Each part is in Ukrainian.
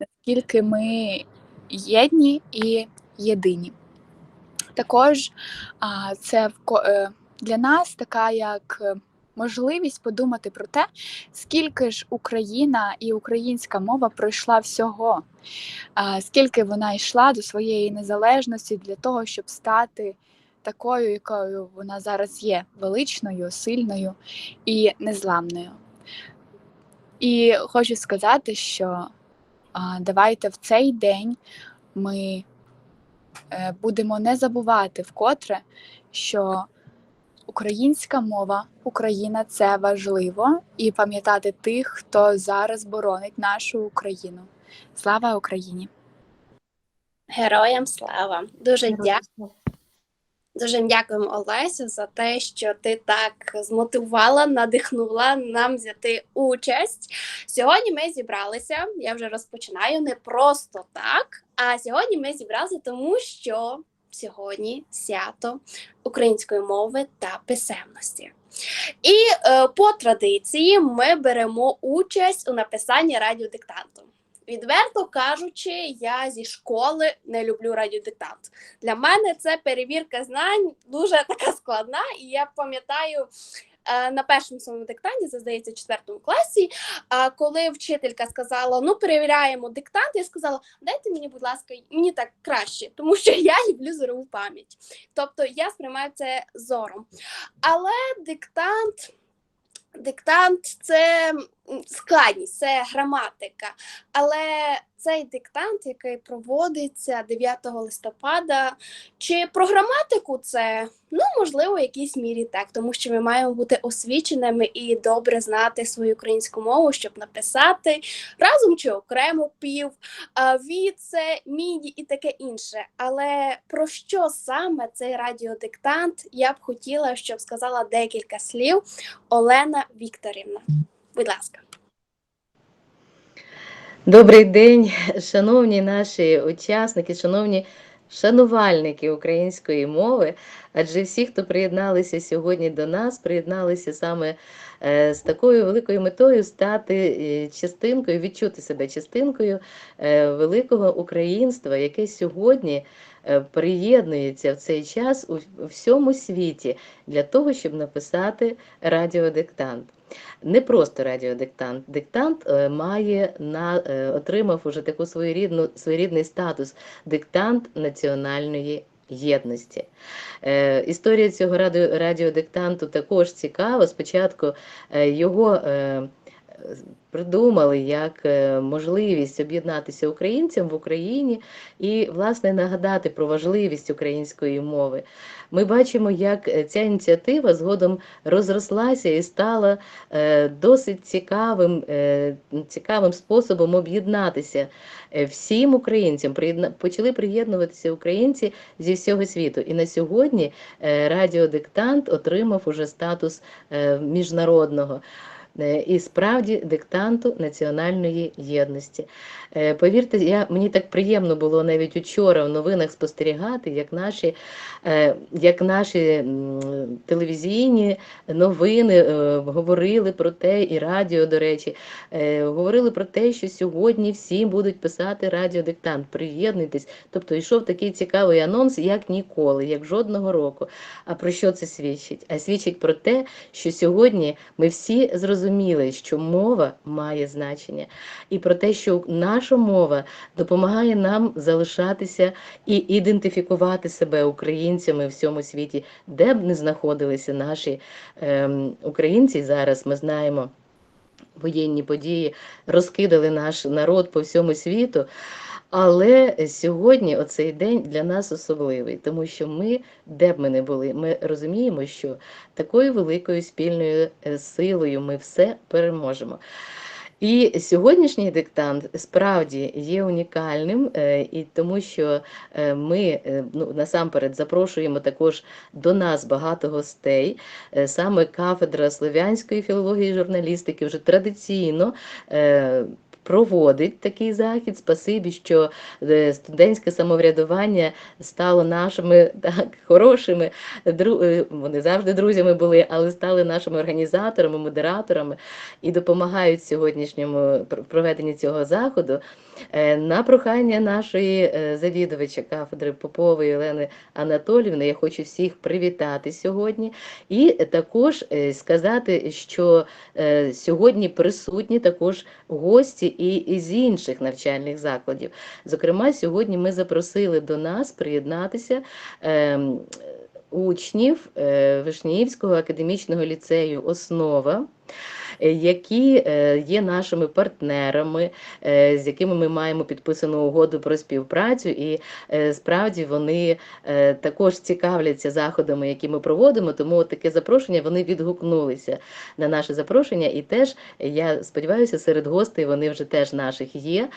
наскільки ми єдні і єдині. Також це е, для нас така як е, можливість подумати про те, скільки ж Україна і українська мова пройшла всього, скільки вона йшла до своєї незалежності для того, щоб стати такою, якою вона зараз є, величною, сильною і незламною. І хочу сказати, що давайте в цей день ми е, будемо не забувати вкотре, що українська мова, Україна це важливо, і пам'ятати тих, хто зараз боронить нашу Україну. Слава Україні! Героям слава! Дуже дякую. Дуже дякуємо Олесю за те, що ти так змотивувала, надихнула нам взяти участь. Сьогодні ми зібралися. Я вже розпочинаю не просто так. А сьогодні ми зібралися, тому що сьогодні свято української мови та писемності. І е, по традиції ми беремо участь у написанні радіодиктанту. Відверто кажучи, я зі школи не люблю радіодиктант. Для мене це перевірка знань дуже така складна, і я пам'ятаю. е, На першому своєму диктанті, це здається, четвертому класі, а коли вчителька сказала: ну, перевіряємо диктант, я сказала, дайте мені, будь ласка, мені так краще, тому що я люблю зорову пам'ять. Тобто я сприймаю це зором. Але диктант, диктант це складність, це граматика. Але цей диктант, який проводиться 9 листопада, чи про граматику це ну можливо в якійсь мірі так, тому що ми маємо бути освіченими і добре знати свою українську мову, щоб написати разом чи окремо пів, віце, міні і таке інше. Але про що саме цей радіодиктант? Я б хотіла, щоб сказала декілька слів Олена Вікторівна. Будь ласка. Добрий день, шановні наші учасники, шановні шанувальники української мови. Адже всі, хто приєдналися сьогодні до нас, приєдналися саме з такою великою метою стати е, частинкою, відчути себе частинкою е, великого українства, яке сьогодні е, приєднується в цей час у всьому світі для того, щоб написати радіодиктант. Не просто радіодиктант. Диктант е, має на е, отримав уже таку своєрідну своєрідний статус диктант національної єдності. Е, історія цього радіо, радіодиктанту також цікава. Спочатку е, його е, придумали як е, можливість об'єднатися українцям в Україні і, власне, нагадати про важливість української мови. Ми бачимо, як е, ця ініціатива згодом розрослася і стала е, досить цікавим, цікавим способом об'єднатися всім українцям. Почали приєднуватися українці зі всього світу. І на сьогодні радіодиктант отримав уже статус міжнародного. Е, І справді диктанту національної єдності. Е, Повірте, я, мені так приємно було навіть учора в новинах спостерігати, як наші, е, як наші телевізійні новини говорили про те, і радіо, до речі, говорили про те, що сьогодні всі будуть писати радіодиктант. Приєднуйтесь. Тобто йшов такий цікавий анонс, як ніколи, як жодного року. А про що це свідчить? А свідчить про те, що сьогодні ми всі зрозуміли, що мова має значення, і про те, що наша мова допомагає нам залишатися і ідентифікувати себе українцями в всьому світі, де б не знаходилися наші ем, українці зараз. Ми знаємо. Воєнні події розкидали наш народ по всьому світу. Але сьогодні оцей день для нас особливий, тому що ми, де б ми не були, ми розуміємо, що такою великою спільною е, силою ми все переможемо. І сьогоднішній диктант справді є унікальним, е, і тому що е, ми е, ну, насамперед запрошуємо також до нас багато гостей. Е, Саме кафедра слов'янської філології і журналістики вже традиційно е, проводить такий захід. Спасибі, що е, студентське самоврядування стало нашими так, хорошими е, Вони завжди друзями були, але стали нашими організаторами, модераторами і допомагають сьогоднішньому пр- проведенні цього заходу. Е, На прохання нашої е, завідувача кафедри Попової Олени Анатолівни я хочу всіх привітати сьогодні і також е, сказати, що сьогодні присутні також гості і із інших навчальних закладів. Зокрема, сьогодні ми запросили до нас приєднатися. ем, Учнів Вишніївського академічного ліцею Основа, які е, є нашими партнерами, е, з якими ми маємо підписану угоду про співпрацю, і е, справді вони е, також цікавляться заходами, які ми проводимо. Тому таке запрошення вони відгукнулися на наше запрошення, і теж я сподіваюся, серед гостей вони вже теж наших є.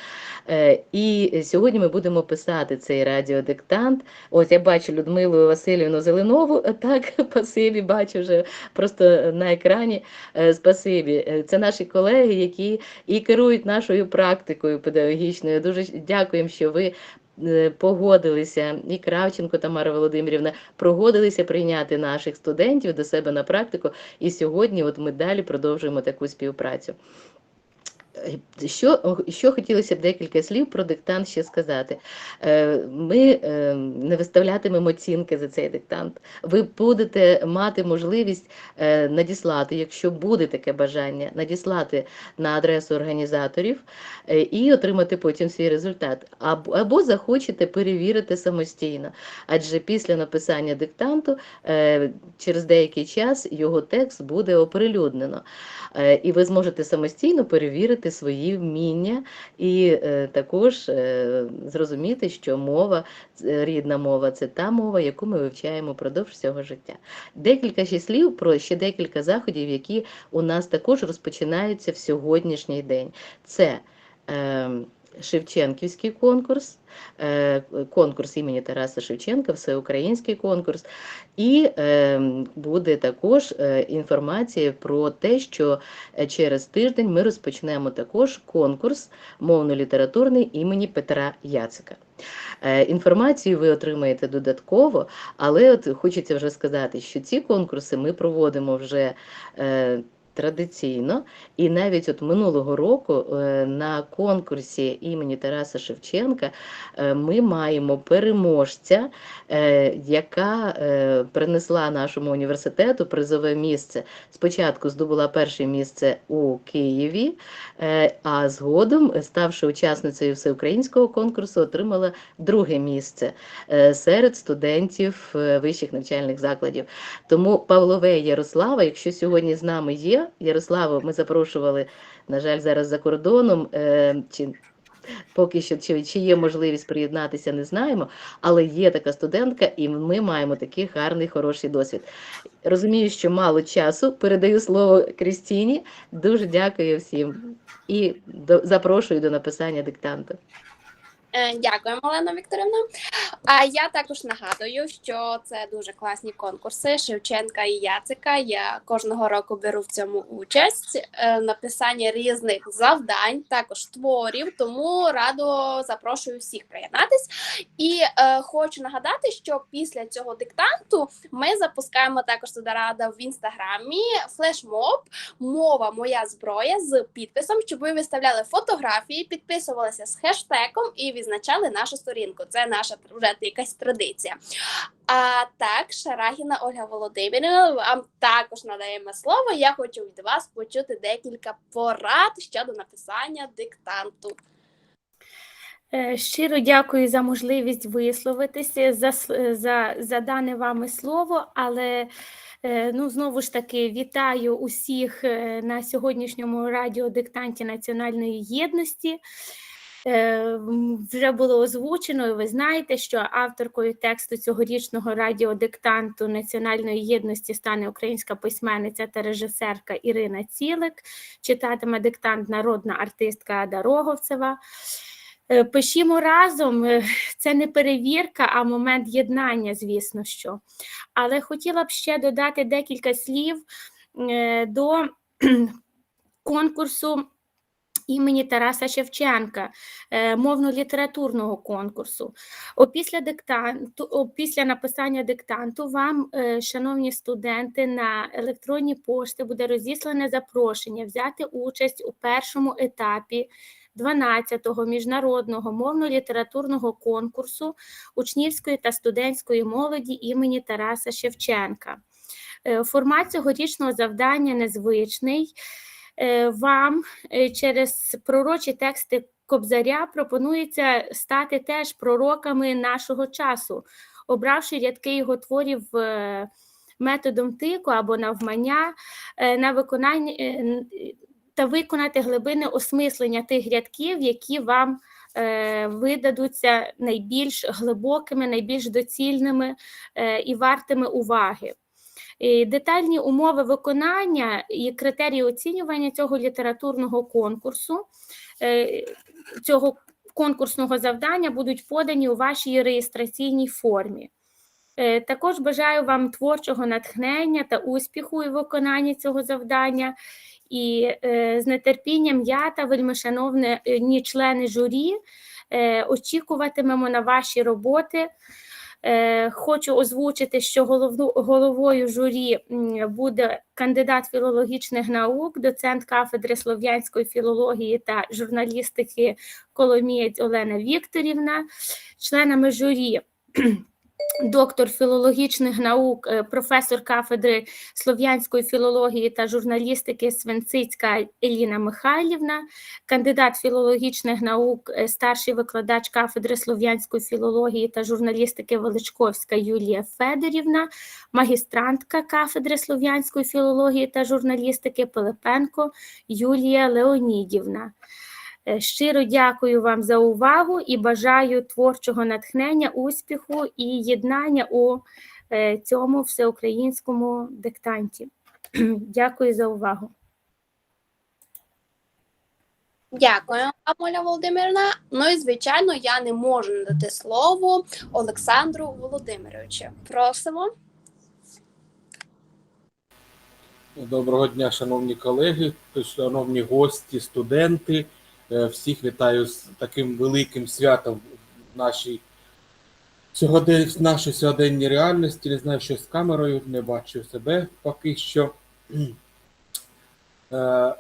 Е, І сьогодні ми будемо писати цей радіодиктант. Ось я бачу Людмилу Васильівну Зеленову. е, Так, спасибі, бачу вже просто на екрані. Е, Спасибі. Е, Це наші колеги, які і керують нашою практикою педагогічною. Дуже дякуємо, що ви. е, Погодилися і Кравченко Тамара Володимирівна погодилися прийняти наших студентів до себе на практику. І сьогодні, от ми далі продовжуємо таку співпрацю. Що, що хотілося б декілька слів про диктант ще сказати. Е, Ми е, не виставлятимемо оцінки за цей диктант. Ви будете мати можливість е, надіслати, якщо буде таке бажання, надіслати на адресу організаторів і отримати потім свій результат. Або, захочете перевірити самостійно. Адже після написання диктанту через деякий час його текст буде оприлюднено. І ви зможете самостійно перевірити свої вміння і е, також е, зрозуміти, що мова, е, рідна мова це та мова, яку ми вивчаємо впродовж всього життя. Декілька ще слів про ще декілька заходів, які у нас також розпочинаються в сьогоднішній день. Це е, Шевченківський конкурс, е, конкурс імені Тараса Шевченка, всеукраїнський конкурс, і е, буде також е, інформація про те, що через тиждень ми розпочнемо також конкурс мовно-літературний імені Петра Яцика. Інформацію ви отримаєте додатково, але от хочеться вже сказати, що ці конкурси ми проводимо вже традиційно, і навіть от минулого року е, на конкурсі імені Тараса Шевченка е, ми маємо переможця, е, яка принесла нашому університету призове місце. Спочатку здобула перше місце у Києві, а згодом, ставши учасницею всеукраїнського конкурсу, отримала друге місце серед студентів вищих навчальних закладів. Тому Павлове Ярослава, якщо сьогодні з нами є, Ярославо, ми запрошували, на жаль, зараз за кордоном. е, Чи Поки що чи, чи є можливість приєднатися, не знаємо, але є така студентка, і ми маємо такий гарний, хороший досвід. Розумію, що мало часу. Передаю слово Крістіні. Дуже дякую всім і до, запрошую до написання диктанту. Е, Дякую, Олена Вікторівна. А я також нагадую, що це дуже класні конкурси Шевченка і Яцика. Я кожного року беру в цьому участь. Е, Написання різних завдань, також творів. Тому радо запрошую всіх приєднатись. І е, хочу нагадати, що після цього диктанту ми запускаємо також Студорада в інстаграмі флешмоб Мова моя зброя з підписом, щоб ви виставляли фотографії, підписувалися з хештегом і відзначали нашу сторінку. Це наша вже якась традиція. А так, Шарагіна Ольга Володимирівна, вам також надаємо слово. Я хочу від вас почути декілька порад щодо написання диктанту. Е, Щиро дякую за можливість висловитися за, за, за дане вами слово, але е, ну, знову ж таки вітаю усіх е, на сьогоднішньому радіодиктанті Національної єдності. Е, Вже було озвучено, і ви знаєте, що авторкою тексту цьогорічного радіодиктанту Національної єдності стане українська письменниця та режисерка Ірина Цілик. Читатиме диктант народна артистка Ада Роговцева. Е, Пишімо разом, е, це не перевірка, а момент єднання, звісно що. Але хотіла б ще додати декілька слів до конкурсу імені Тараса Шевченка, е, мовно-літературного конкурсу. Опісля диктанту, опісля написання диктанту вам, е, шановні студенти, на електронні пошти буде розіслане запрошення взяти участь у першому етапі 12-го міжнародного мовно-літературного конкурсу учнівської та студентської молоді імені Тараса Шевченка. Е, Формат цьогорічного завдання незвичний. Е, Вам е, через пророчі тексти Кобзаря пропонується стати теж пророками нашого часу, обравши рядки його творів е, методом тику або навмання на виконання та виконати глибинне осмислення тих рядків, які вам видадуться найбільш глибокими, найбільш доцільними і вартими уваги. Детальні умови виконання і критерії оцінювання цього літературного конкурсу, е, цього конкурсного завдання будуть подані у вашій реєстраційній формі. Е, Також бажаю вам творчого натхнення та успіху у виконанні цього завдання. І е, з нетерпінням я та вельмишановні члени журі очікуватимемо на ваші роботи. Е, Хочу озвучити, що головою журі буде кандидат філологічних наук, доцент кафедри слов'янської філології та журналістики Коломієць Олена Вікторівна, членами журі. Доктор філологічних наук, е, професор кафедри слов'янської філології та журналістики Свинцицька Еліна Михайлівна, кандидат філологічних наук, е, старший викладач кафедри слов'янської філології та журналістики Величковська Юлія Федорівна, магістрантка кафедри слов'янської філології та журналістики Пилипенко Юлія Леонідівна. Е, Щиро дякую вам за увагу і бажаю творчого натхнення, успіху і єднання у е, цьому всеукраїнському диктанті. Дякую за увагу. Дякую, Оля Володимирівна. Ну і звичайно, я не можу не дати слово Олександру Володимировичу. Просимо. Доброго дня, шановні колеги, шановні гості, студенти. Е, Всіх вітаю з таким великим святом в нашій сьогоден... в нашій сьогоденній реальності. Не знаю, що з камерою, не бачу себе поки що. Е,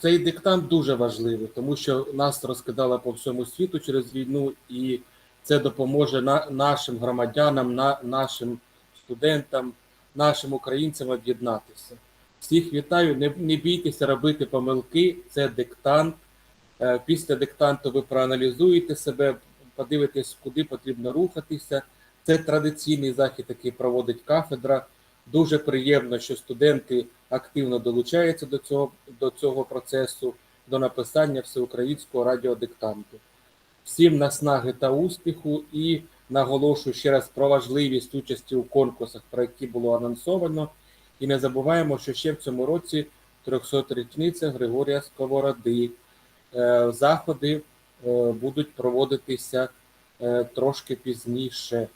Цей диктант дуже важливий, тому що нас розкидало по всьому світу через війну, і це допоможе на... нашим громадянам, на... нашим студентам, нашим українцям об'єднатися. Всіх вітаю, не, не бійтеся робити помилки, це диктант. Е, Після диктанту ви проаналізуєте себе, подивитесь, куди потрібно рухатися. Це традиційний захід, який проводить кафедра. Дуже приємно, що студенти активно долучаються до цього, до цього процесу, до написання всеукраїнського радіодиктанту. Всім наснаги та успіху і наголошую ще раз про важливість участі у конкурсах, про які було анонсовано. І не забуваємо, що ще в цьому році 300-річниця Григорія Сковороди. Е, Заходи е, будуть проводитися е, трошки пізніше, е,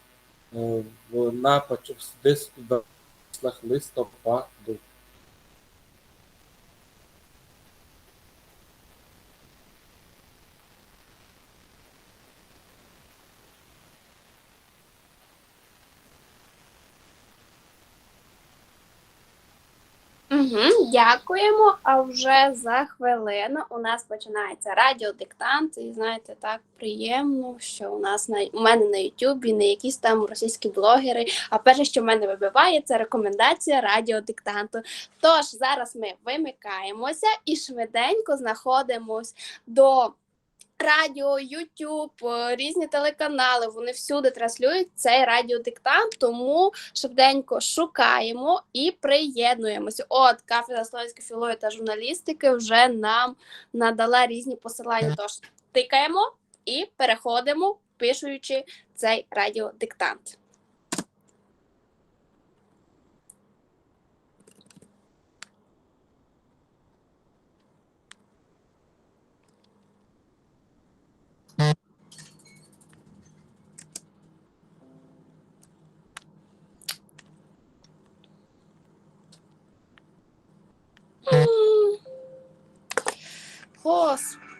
в напад десь в листопаду. Дякуємо. А вже за хвилину у нас починається радіодиктант. І знаєте, так приємно, що у нас на у мене на Ютубі не якісь там російські блогери. А перше, що в мене вибиває, це рекомендація радіодиктанту. Тож зараз ми вимикаємося і швиденько знаходимось до. Радіо, Ютуб, е, різні телеканали, вони всюди транслюють цей радіодиктант, тому швиденько шукаємо і приєднуємося. От кафедра слов'янської філології та журналістики вже нам надала різні посилання. Тож тикаємо і переходимо, пишучи цей радіодиктант. Господи.